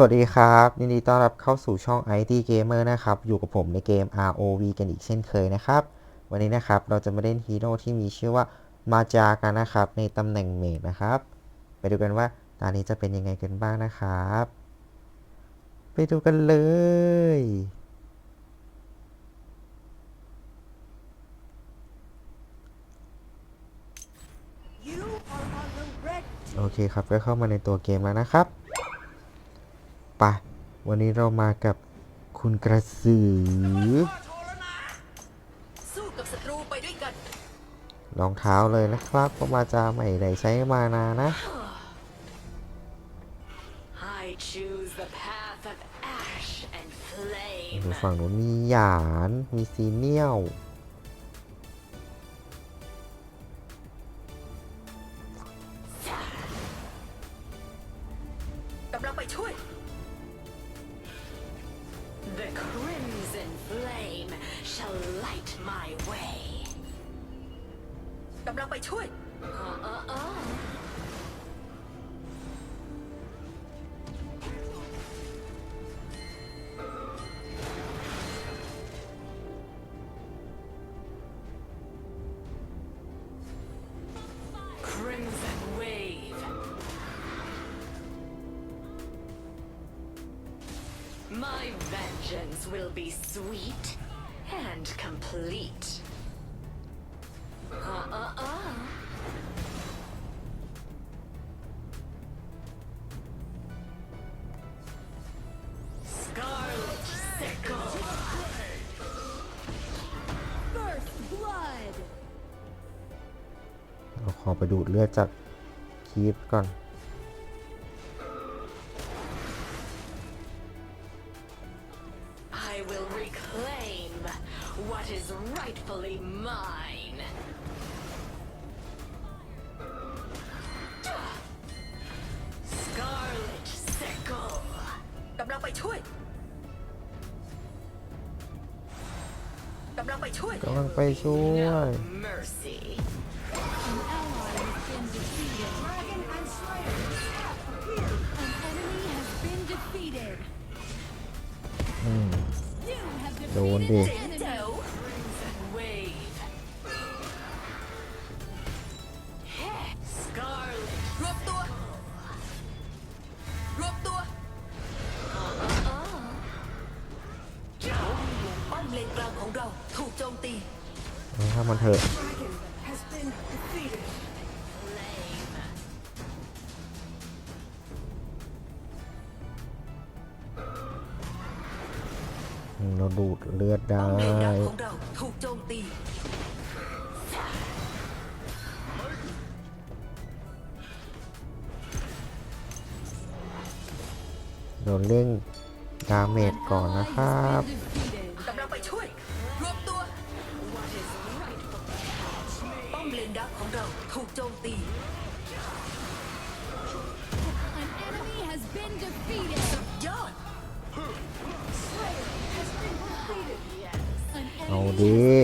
สวัสดีครับยินดีต้อนรับเข้าสู่ช่อง IT Gamer นะครับ อยู่กับผมในเกม ROV กันอีกเช่นเคยนะครับ วันนี้นะครับเราจะมาเล่นฮีโร่ที่มีชื่อว่ามาจากันนะครับ ในตำแหน่งเมจนะครับ ไปดูกันว่าตอนนี้จะเป็นยังไงกันบ้างนะครับ ไปดูกันเลย You are on the red โอเคครับก็เข้ามาในตัวเกมแล้วนะครับไปะวันนี้เรามากับคุณกระสือสู้กับศัตรูไปด้วยกันรองเท้าเลยนะครับเพราะมาจาไม่ได้ใช้มานานนะ I choose the path of ash and ดู flame ฝั่งนู้นมีหยาน มีซีเนียล My vengeance will be sweet and complete. Uh uh uh. Scarlet sickle. First blood. เราขอไปดูดเลือดจากคีฟก่อน กำลังไปช่วยกำลัง ดูดเลือดได้ป้อมเลนกลางของเราถูกโจมตีโดนเร่งดาเมจ An ก่อน ally นะครับ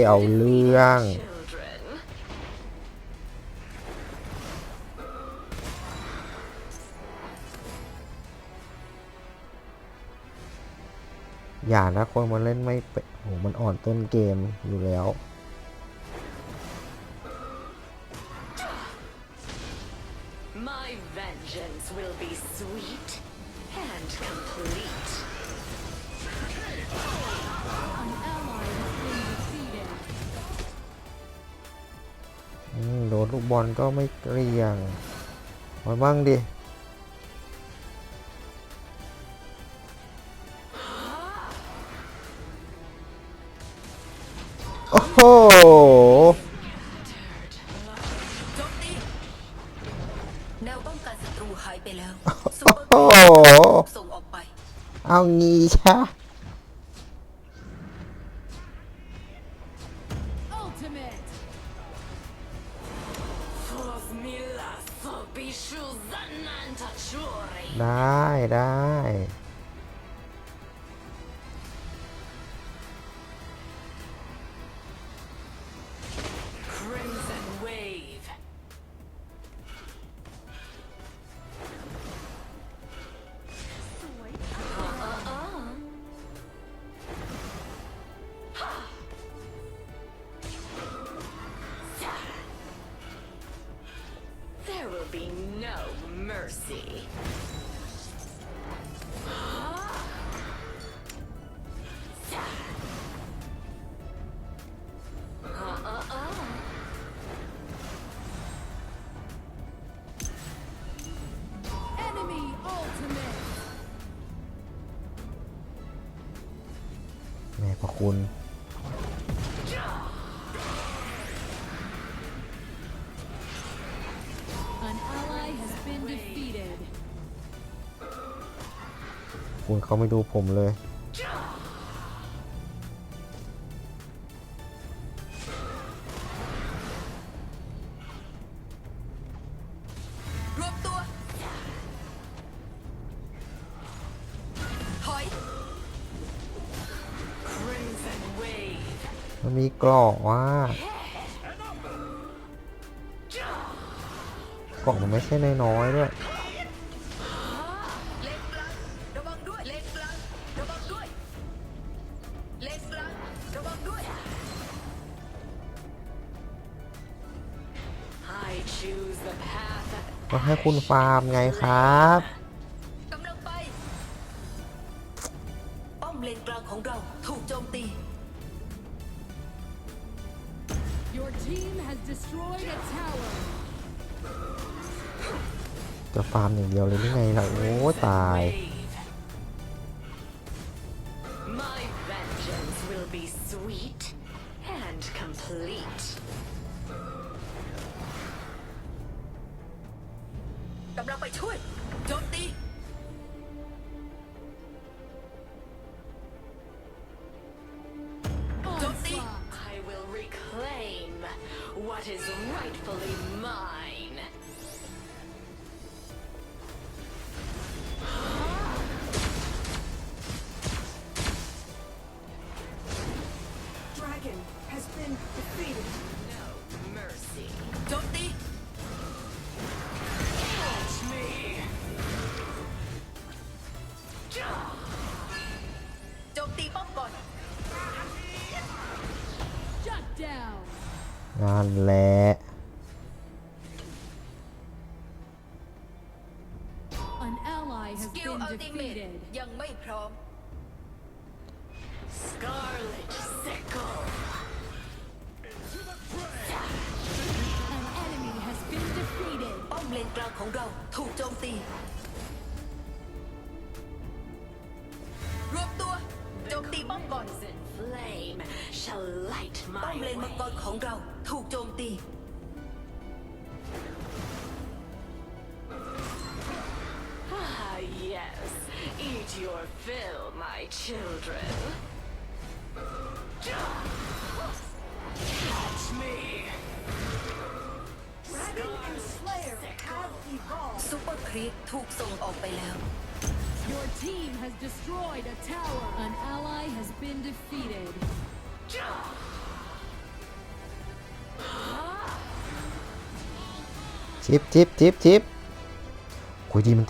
เอาเรื่อง อย่านะคนมันเล่นไม่เป็นโหมันอ่อนต้นเกมอยู่แล้ว โดนลูกบอลก็ไม่เกรียง มาบ้างดิ โอ้โหโจมตีแนวป้องกันศัตรูหายไปแล้วซูโอ้เปอร์โหส่งออกไป เอางี้ใช่ คุณเขาไม่ดูผมเลย รวมตัว ถอย Crimson Wave มันมีกรอกว่ากล่องมันไม่ใช่น้อยๆด้วย ก็ให้คุณฟาร์มไงครับกำลังไป ป้อมเลนกลางของเราถูกโจมตี Your team has destroyed a tower. จะฟาร์มอย่างเดียวเลยหรือไงล่ะโอ้ตาย My vengeance will be sweet and complete ยังไม่พร้อม Scarlet Sickle An enemy has been defeated. ป้อมเลนกลางของเราถูกโจมตี รวมตัวโจมตีป้อมก่อน Flame shall light my ป้อมเลนมังกรของเราถูกโจมตี Eat your fill, my children. Catch me. Dragon and Slayer have evolved. ซุปเปอร์ครีปถูกส่งออกไปแล้ว Your team has destroyed a tower. An ally has been defeated. ชิปชิปชิปชิปคุยดีมั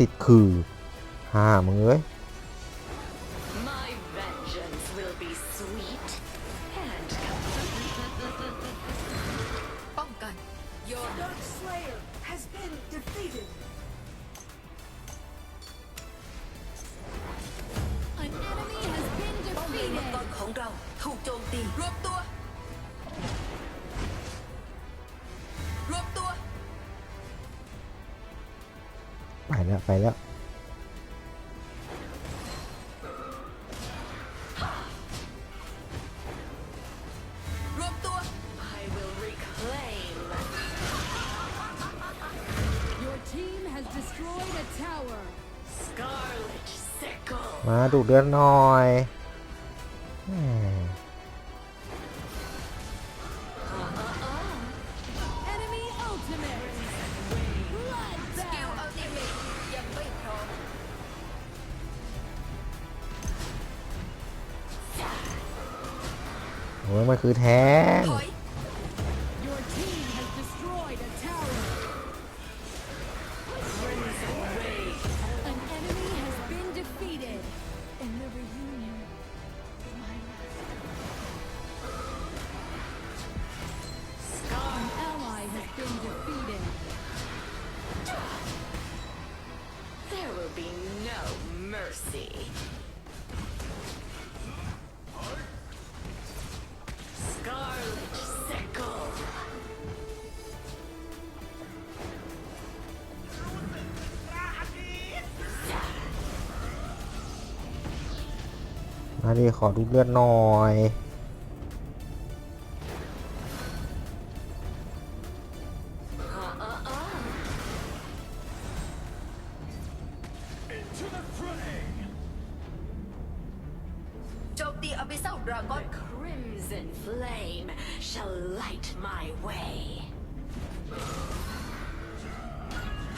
มาดูเดือนหน่อยแหม Enemy ultimate. สกิล Bloodbath. อัลติเมตยังไม่พร้อมโอ้ยมันคือแท้ง ดิขอดูเลือดหน่อย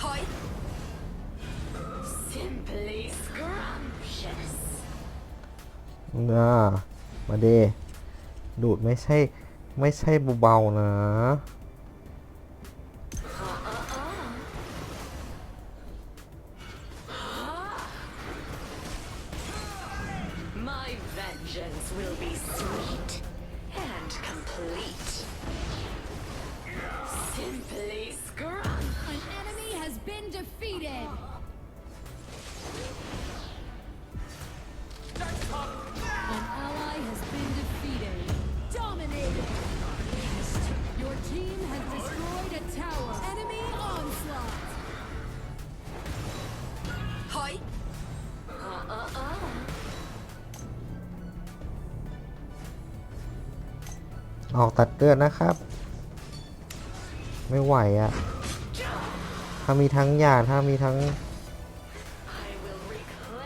ถอย Simply scrumptious. มาเดดูดไม่ใช่ ไม่ใช่เบาๆนะ ออกตัดเลือดนะครับ ไม่ไหวอะถ้ามีทั้งยาถ้ามีทั้ง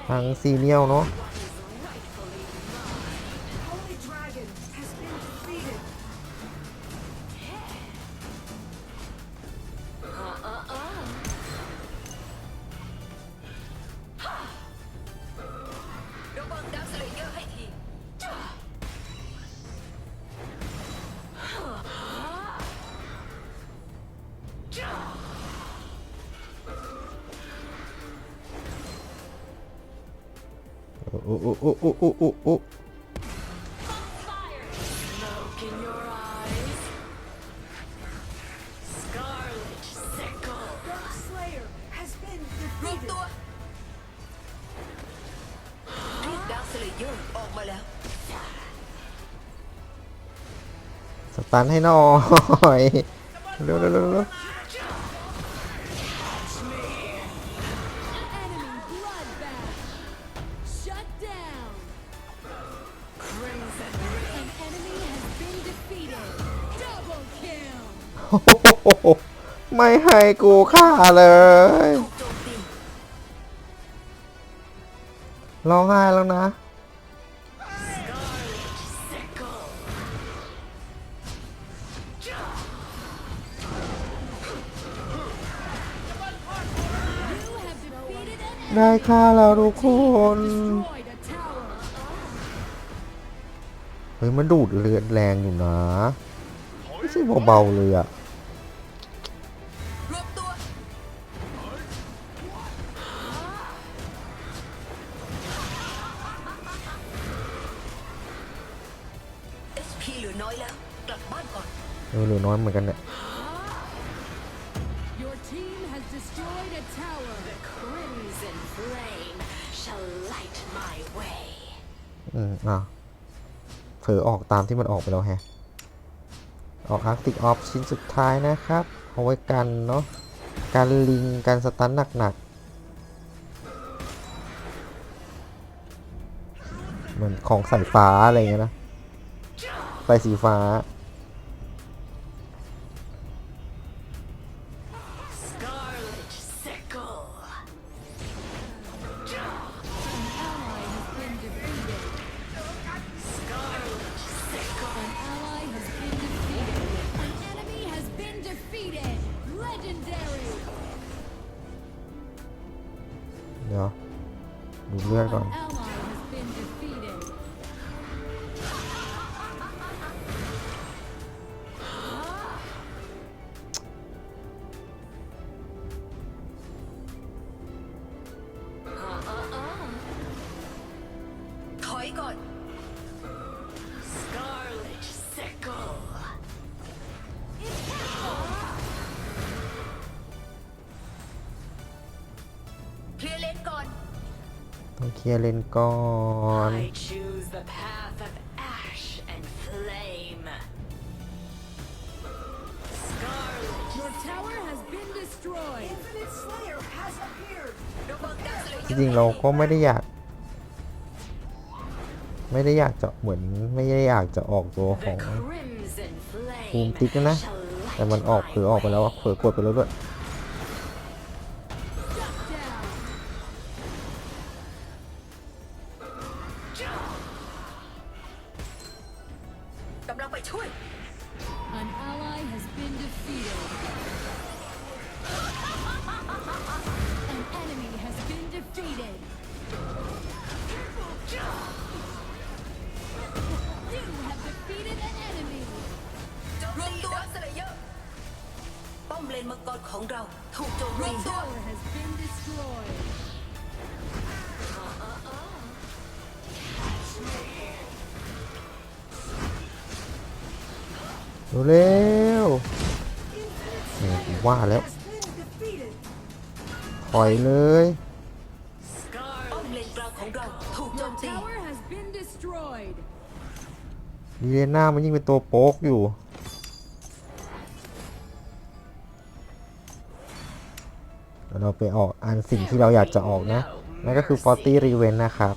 ทั้งซีเรียลเนาะ โอ้โอ้ตันให้น่อยเร็วเร็วเร็ว ไม่ให้กูฆ่าเลย ร้องไห้แล้วนะ ได้ฆ่าแล้วทุกคน เฮ้ย มันดูดเลือดแรงอยู่นะ ไม่ใช่เบาๆเลยอะ อน้อยแล้ว กลับบ้านก่อนเออเหลือน้อยเหมือนกันเนี่ย Your team has destroyed a tower. Crimson flame shall light my way. อืมอะเผลอออกตามที่มันออกไปแล้วแฮะ ออกอาร์ติกออฟชิ้นสุดท้ายนะครับ เอาไว้กันเนาะการลิงการสตันหนักๆเหมือนของสายฟ้าอะไรอย่างเงี้ยนะ ไปสีฟ้า เดี๋ยวดูเลือดก่อน เคลียร์เลนก่อน ต้องเคลียร์เลนก่อนจริงเราก็ไม่ได้อยาก ไม่ได้อยากจะเหมือนไม่ได้อยากจะออกตัวของภูมิติ๊กนะ แต่มันออกเผลอออกไปแล้วเผลอกดไปแล้วด้วย เร็วว่าแล้ว ถอยเลยดีเลน่ามันยิ่งเป็นตัวโป๊กอยู่ เราไปออกอันสิ่งที่เราอยากจะออกนะ นั่นก็คือฟอร์ตี้รีเวนนะครับ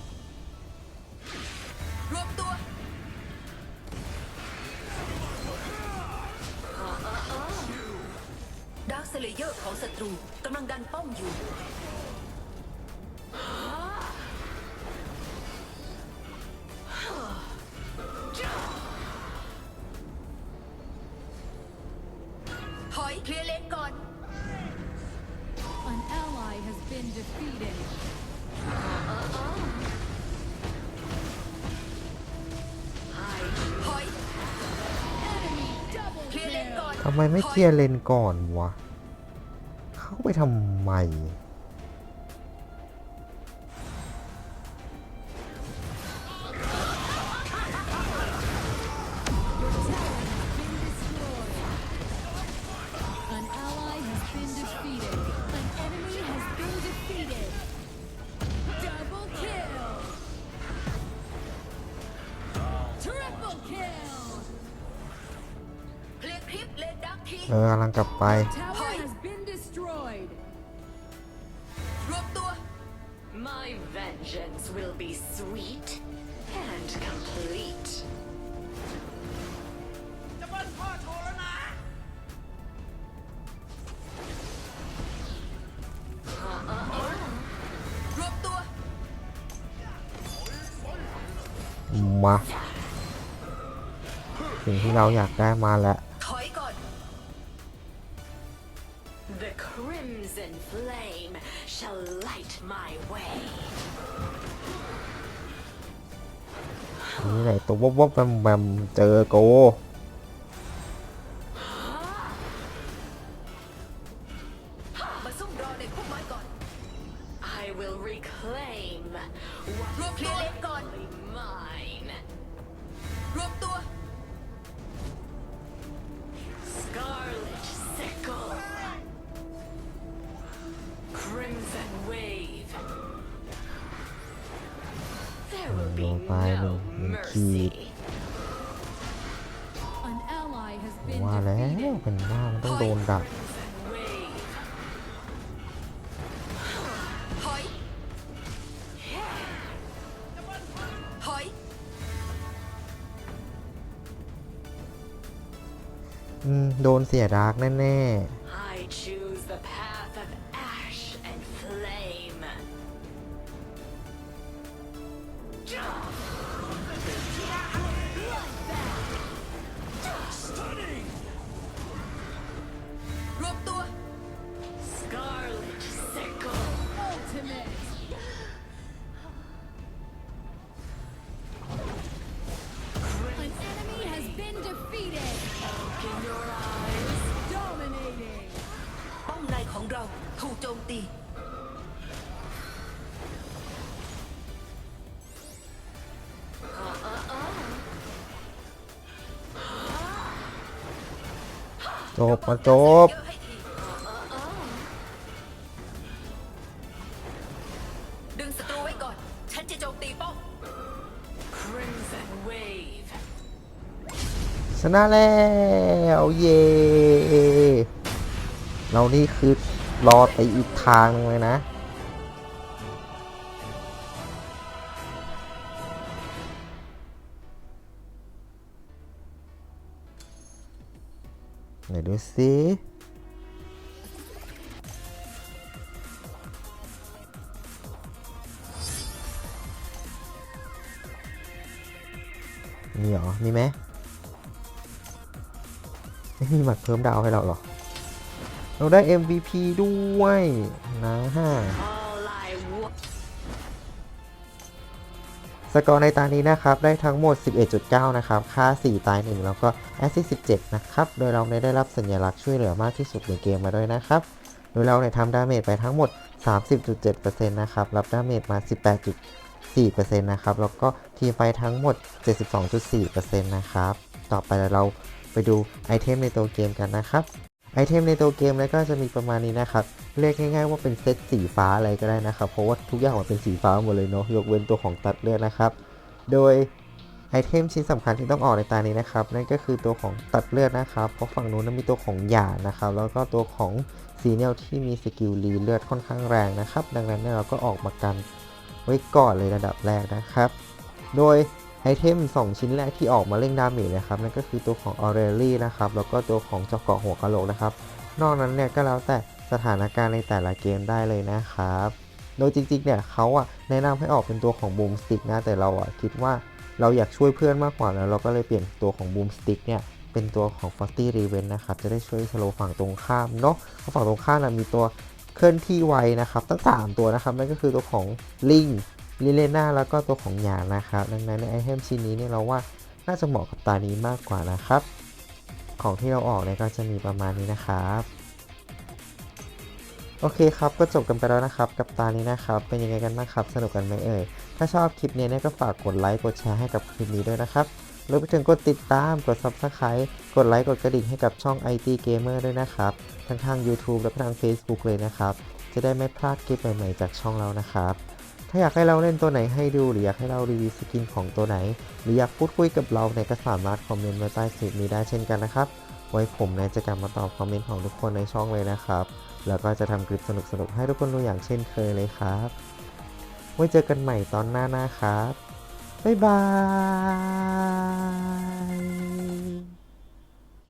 ทำไมไม่เคลียร์เลนก่อนวะ เข้าไปทำไม ไปมาสิ่งที่เราอยากได้มาแล้ว วบวบแวมแวมเจอโก โดนเสียดาร์กแน่ๆ บมาจบดึงศัตรูไว้ก่อน ฉันจะโจมตีป้อมชนะแล้วเย่เรานี่คือรอตีอีกทางเลยนะ ดูสิมีเหรอ มีไหมไม่มีหมัดเพิ่มดาวให้เราหรอ เราได้ MVP ด้วยนะฮะ สกอร์ในตานี้นะครับได้ทั้งหมด 11.9 นะครับ ค่า 4 ตาย 1 แล้วก็แอสซิสต์17 นะครับ โดยเราได้รับสัญลักษณ์ช่วยเหลือมากที่สุดในเกมมาด้วยนะครับ โดยเราเนี่ยทำดาเมจไปทั้งหมด 30.7%นะครับ รับดาเมจมา 18.4%นะครับ แล้วก็ทีมไฟทั้งหมด 72.4%นะครับ ต่อไปเราไปดูไอเทมในตัวเกมกันนะครับ ไอเทมในตัวเกมแล้วก็จะมีประมาณนี้นะครับเรียกง่ายๆว่าเป็นเซตสีฟ้าอะไรก็ได้นะครับ เพราะว่าทุกอย่างมันเป็นสีฟ้าหมดเลยเนาะยกเว้นตัวของตัดเลือดนะครับ โดยไอเทมชิ้นสำคัญที่ต้องออกในตานี้นะครับนั่นก็คือตัวของตัดเลือดนะครับ เพราะฝั่งนู้นนะมีตัวของหยาดนะครับ แล้วก็ตัวของซีเนียลที่มีสกิลรีเลือดค่อนข้างแรงนะครับ ดังนั้นเนี่ยเราก็ออกมากันไว้ก่อนเลยระดับแรกนะครับ โดย ไอเทม 2 ชิ้นแรกที่ออกมาเร่งดาเมจนะครับนั่นก็คือตัวของออเรลี่นะครับแล้วก็ตัวของเจาะเกาะหัวกะโหลกนะครับนอกนั้นเนี่ยก็แล้วแต่สถานการณ์ในแต่ละเกมได้เลยนะครับ โดยจริงๆเนี่ยเขาอะแนะนำให้ออกเป็นตัวของบูมสติกนะแต่เราอะคิดว่าเราอยากช่วยเพื่อนมากกว่าแล้วเราก็เลยเปลี่ยนตัวของบูมสติกเนี่ยเป็นตัวของ f o r t y r e v e n นะครับ จะได้ช่วยสโลว์ฝั่งตรงข้ามเนาะเพราะฝั่งตรงข้ามนะมีตัวเคลื่อนที่ไวนะครับ ตั้ง 3 ตัวนะครับ นั่นก็คือตัวของลิง ลิเลน่าแล้วก็ตัวของหยางนะครับ ดังนั้นในไอเทมชิ้นนี้เนี่ยเราว่าน่าจะเหมาะกับตานี้มากกว่านะครับ ของที่เราออกเนี่ยก็จะมีประมาณนี้นะครับโอเคครับ ก็จบกันไปแล้วนะครับ กับตานี้นะครับ เป็นยังไงกันบ้างครับ สนุกกันไหมเอ่ย ถ้าชอบคลิปนี้เนี่ยก็ฝากกดไลค์ กดแชร์ให้กับคลิปนี้ด้วยนะครับรวมไปถึงกดติดตาม กด Subscribe กดไลค์ กดกระดิ่งให้กับช่อง IT Gamer ด้วยนะครับ ทั้งทาง YouTube และทาง Facebook เลยนะครับ จะได้ไม่พลาดคลิปใหม่ๆจากช่องเรานะครับ ถ้าอยากให้เราเล่นตัวไหนให้ดู หรืออยากให้เรารีวิวสกินของตัวไหน หรืออยากพูดคุยกับเราในก็สามารถคอมเมนต์มาใต้คลิปนี้ได้เช่นกันนะครับ ไว้ผมนะจะกลับมาตอบคอมเมนต์ของทุกคนในช่องเลยนะครับ แล้วก็จะทำคลิปสนุกๆให้ทุกคนดูอย่างเช่นเคยเลยครับ ไว้เจอกันใหม่ตอนหน้านะครับ บ๊ายบาย